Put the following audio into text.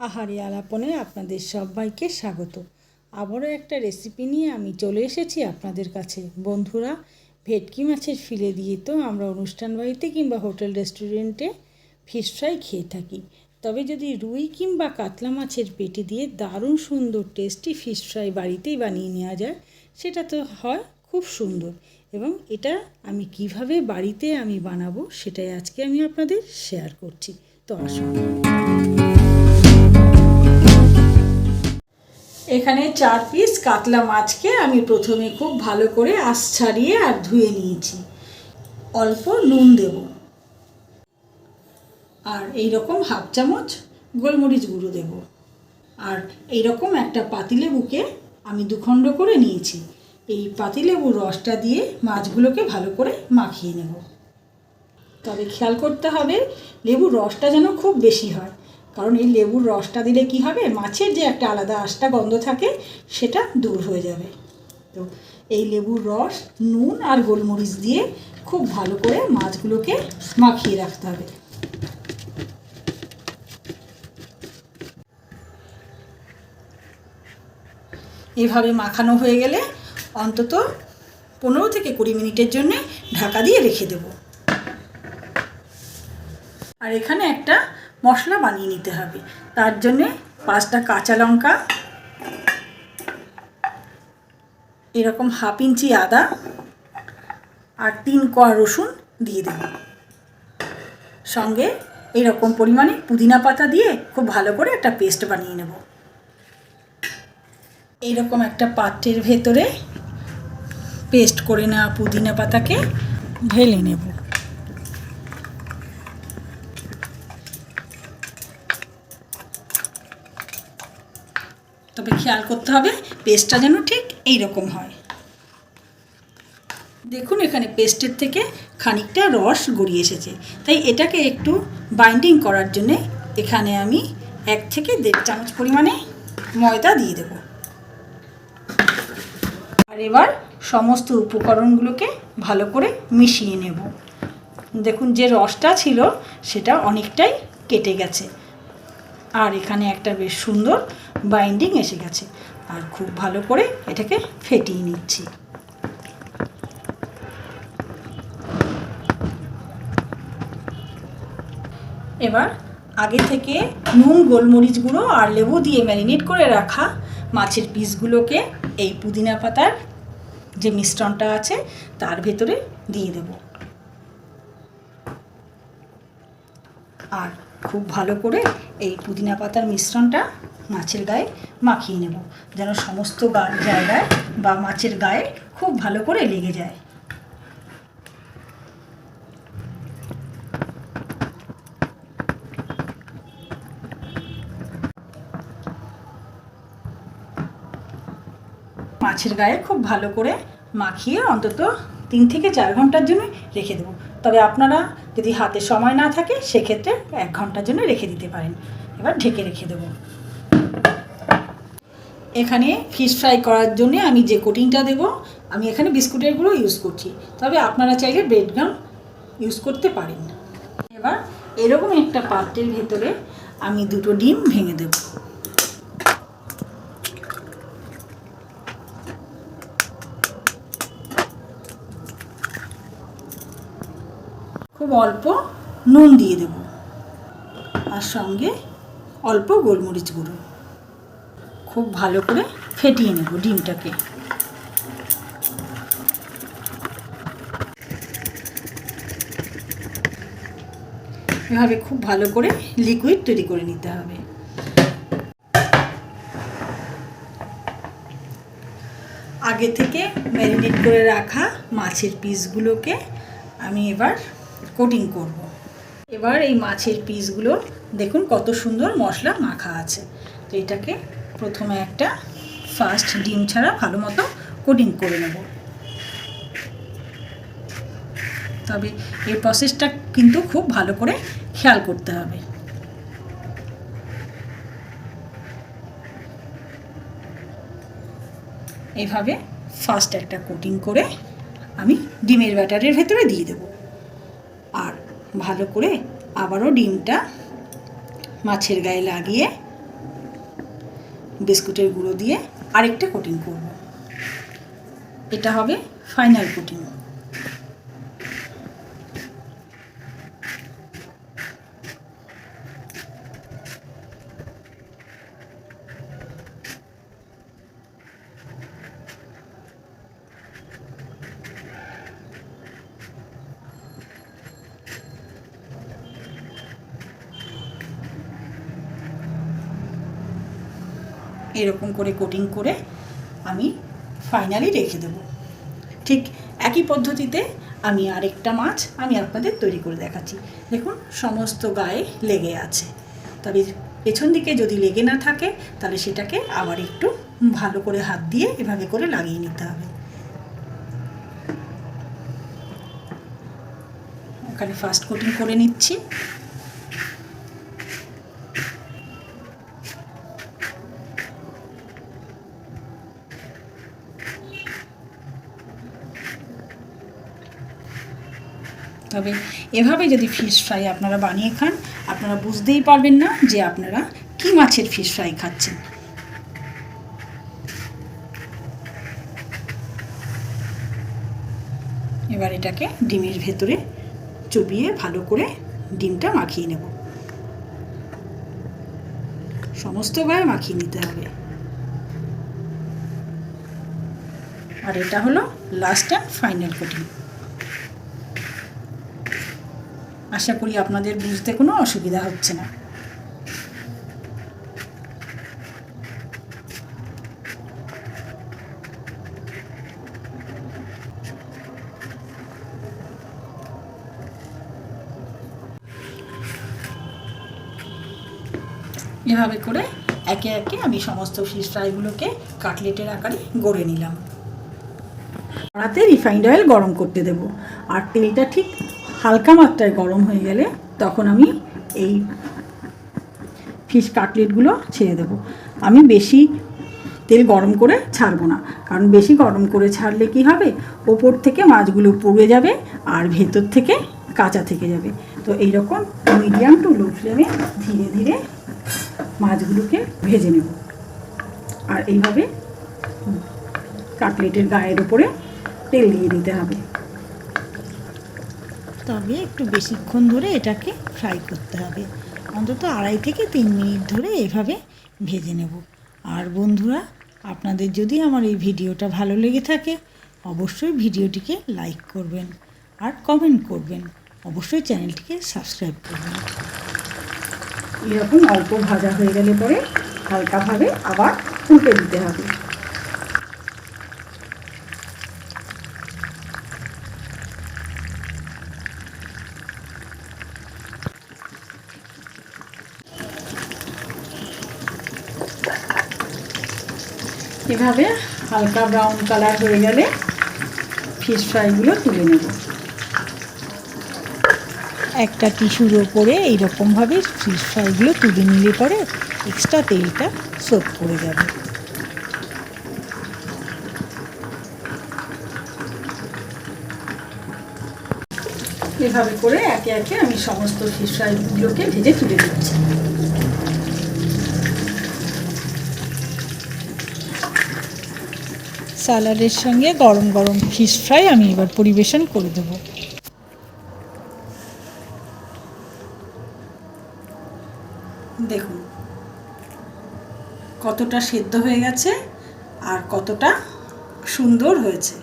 আহারি আলাপনে আপনাদের সবাইকে স্বাগত। আবারও একটা রেসিপি নিয়ে আমি চলে এসেছি আপনাদের কাছে। বন্ধুরা, ভেটকি মাছের ফিলে দিয়ে তো আমরা অনুষ্ঠান বাড়িতে কিংবা হোটেল রেস্টুরেন্টে ফিশ ফ্রাই খেয়ে থাকি। তবে যদি রুই কিংবা কাতলা মাছের পেটি দিয়ে দারুণ সুন্দর টেস্টি ফিশ ফ্রাই বাড়িতেই বানিয়ে নেওয়া যায়, সেটা তো হয় খুব সুন্দর। এবং এটা আমি কীভাবে বাড়িতে আমি বানাবো সেটাই আজকে আমি আপনাদের শেয়ার করছি। তো আসুন। এখানে চার পিস কাতলা মাছকে আমি প্রথমে খুব ভালো করে আঁশ ছাড়িয়ে আর ধুয়ে নিয়েছি। অল্প নুন দেব। আর এই রকম হাফ চামচ গোলমরিচ গুঁড়ো দেব। আর এই রকম একটা পাতিলেবুকে আমি দুখণ্ড করে নিয়েছি। এই পাতিলেবুর রসটা দিয়ে মাছগুলোকে ভালো করে মাখিয়ে নেব। তবে খেয়াল করতে হবে, লেবুর রসটা যেন খুব বেশি হয়। কারণ এই লেবুর রসটা দিলে কি হবে? মাছের যে একটা আলাদা আশটা গন্ধ থাকে, সেটা দূর হয়ে যাবে। তো এই লেবুর রস, নুন আর গোলমরিচ দিয়ে খুব ভালো করে মাছগুলোকে মাখিয়ে রাখতে হবে। এভাবে মাখানো হয়ে গেলে অন্তত পনেরো থেকে কুড়ি মিনিটের জন্যে ঢাকা দিয়ে রেখে দেব। আর এখানে একটা মশলা বানিয়ে নিতে হবে। তার জন্যে পাঁচটা কাঁচা লঙ্কা, এরকম হাফ ইঞ্চি আদা আর তিন কোয়া রসুন দিয়ে দেব। সঙ্গে এরকম পরিমাণে পুদিনা পাতা দিয়ে খুব ভালো করে একটা পেস্ট বানিয়ে নেব। এইরকম একটা পাত্রের ভেতরে পেস্ট করে নেওয়া পুদিনা পাতাকে ঢেলে নেব। তবে খেয়াল করতে হবে পেস্টটা যেন ঠিক এই রকম হয়। দেখুন এখানে পেস্টের থেকে খানিকটা রস গড়িয়ে এসেছে। তাই এটাকে একটু বাইন্ডিং করার জন্যে এখানে আমি এক থেকে দেড় চামচ পরিমাণে ময়দা দিয়ে দেব। আর এবার সমস্ত উপকরণগুলোকে ভালো করে মিশিয়ে নেব। দেখুন যে রসটা ছিল সেটা অনেকটাই কেটে গেছে। আর এখানে একটা বেশ সুন্দর বাইন্ডিং এসে গেছে। আর খুব ভালো করে এটাকে ফেটিয়ে নিচ্ছি। এবার আগে থেকে নুন, গোলমরিচ গুঁড়ো আর লেবু দিয়ে ম্যারিনেট করে রাখা মাছের পিসগুলোকে এই পুদিনা পাতার যে মিশ্রণটা আছে, তার ভেতরে দিয়ে দেব। আর খুব ভালো করে এই পুদিনা পাতার মিশ্রণটা মাছের গায়ে মাখিয়ে নেব, যেন সমস্ত জায়গায় বা মাছের গায়ে খুব ভালো করে লেগে যায়। মাছের গায়ে খুব ভালো করে মাখিয়ে অন্তত তিন থেকে চার ঘণ্টার জন্য রেখে দেবো। তবে আপনারা যদি হাতে সময় না থাকে, সেক্ষেত্রে এক ঘণ্টার জন্য রেখে দিতে পারেন। এবার ঢেকে রেখে দেবো। এখানে ফিশ ফ্রাই করার জন্য আমি যে কোটিংটা দেবো, আমি এখানে বিস্কুটের গুঁড়ো ইউজ করছি। তবে আপনারা চাইলে ব্রেড গাম ইউজ করতে পারেন। এবার এরকম একটা পাত্রের ভেতরে আমি দুটো ডিম ভেঙে দেবো। অল্প নুন দিয়ে দেব। আর সঙ্গে অল্প গোলমরিচ গুঁড়ো। খুব ভালো করে ফেটিয়ে নেব ডিমটাকে। এভাবে খুব ভালো করে লিকুইড তৈরি করে নিতে হবে। আগে থেকে ম্যারিনেট করে রাখা মাছের পিসগুলোকে আমি এবার কোটিং করব। এবার এই মাছের পিসগুলো, দেখুন কত সুন্দর মশলা মাখা আছে। তো এটাকে প্রথমে একটা ফার্স্ট ডিম ছাড়া ভালো মতো কোটিং করে নেব। তবে এই প্রসেসটা কিন্তু খুব ভালো করে খেয়াল করতে হবে। এইভাবে ফার্স্ট একটা কোটিং করে আমি ডিমের ব্যাটারের ভেতরে দিয়ে দেব। আর ভালো করে আবারও ডিমটা মাছের গায়ে লাগিয়ে বিস্কুটের গুঁড়ো দিয়ে আরেকটা কোটিং করব। এটা হবে ফাইনাল কোটিং এরকম করে কোটিং করে আমি ফাইনালি রেখে দেব। ঠিক একই পদ্ধতিতে আমি আরেকটা মাছ আমি আপনাদের তৈরি করে দেখাচ্ছি। দেখুন, সমস্ত গায়ে লেগে আছে। তবে পেছন দিকে যদি লেগে না থাকে, তাহলে সেটাকে আবার একটু ভালো করে হাত দিয়ে এভাবে করে লাগিয়ে নিতে হবে। ওখানে ফার্স্ট কোটিং করে নিচ্ছি। তবে এভাবে যদি ফিশ ফ্রাই আপনারা বানিয়ে খান, আপনারা বুঝতেই পারবেন না যে আপনারা কি মাছের ফিশ ফ্রাই খাচ্ছেন। এবার এটাকে ডিমের ভেতরে চুবিয়ে ভালো করে ডিমটা মাখিয়ে নেব। সমস্ত গায়ে মাখিয়ে নিতে হবে। আর এটা হলো লাস্ট অ্যান্ড ফাইনাল কোটিং আশা করি আপনাদের বুঝতে কোনো অসুবিধা হচ্ছে না। এভাবে করে একে একে আমি সমস্ত ফিশ ফ্রাইগুলোকে কাটলেটের আকারে গড়ে নিলাম। কড়াতে রিফাইন্ড অয়েল গরম করতে দেব। আর তেলটা ঠিক হালকা মাত্রায় গরম হয়ে গেলে তখন আমি এই ফিশ কাটলেটগুলো ছেড়ে দেবো। আমি বেশি তেল গরম করে ছাড়বো না, কারণ বেশি গরম করে ছাড়লে কি হবে? ওপর থেকে মাছগুলো পুড়ে যাবে আর ভেতর থেকে কাঁচা থেকে যাবে। তো এইরকম মিডিয়াম টু লো ফ্লেমে ধীরে ধীরে মাছগুলোকে ভেজে নেব। আর এইভাবে কাটলেটের গায়ের উপরে তেল দিয়ে দিতে হবে। তবে একটু বেশিক্ষণ ধরে এটাকে ফ্রাই করতে হবে। অন্তত আড়াই থেকে তিন মিনিট ধরে এভাবে ভেজে নেব। আর বন্ধুরা, আপনাদের যদি আমার এই ভিডিওটা ভালো লেগে থাকে, অবশ্যই ভিডিওটিকে লাইক করবেন আর কমেন্ট করবেন। অবশ্যই চ্যানেলটিকে সাবস্ক্রাইব করবেন। এরকম অল্প ভাজা হয়ে গেলে পরে হালকাভাবে আবার উল্টে দিতে হবে। এভাবে হালকা ব্রাউন কালার হয়ে গেলে ফিশ ফ্রাইগুলো তুলে নেব। একটা টিস্যুর ওপরে এইরকমভাবে ফিশ ফ্রাইগুলো তুলে নিলে পরে এক্সট্রা তেলটা সোপ করে যাবে। এভাবে করে একে একে আমি সমস্ত ফিশ ফ্রাইগুলোকে ভেজে তুলে দিচ্ছি স্যালাডের সঙ্গে গরম গরম ফিশ ফ্রাই আমি এবার পরিবেশন করে দেবো। দেখুন, কতটা সেদ্ধ হয়ে গেছে আর কতটা সুন্দর হয়েছে।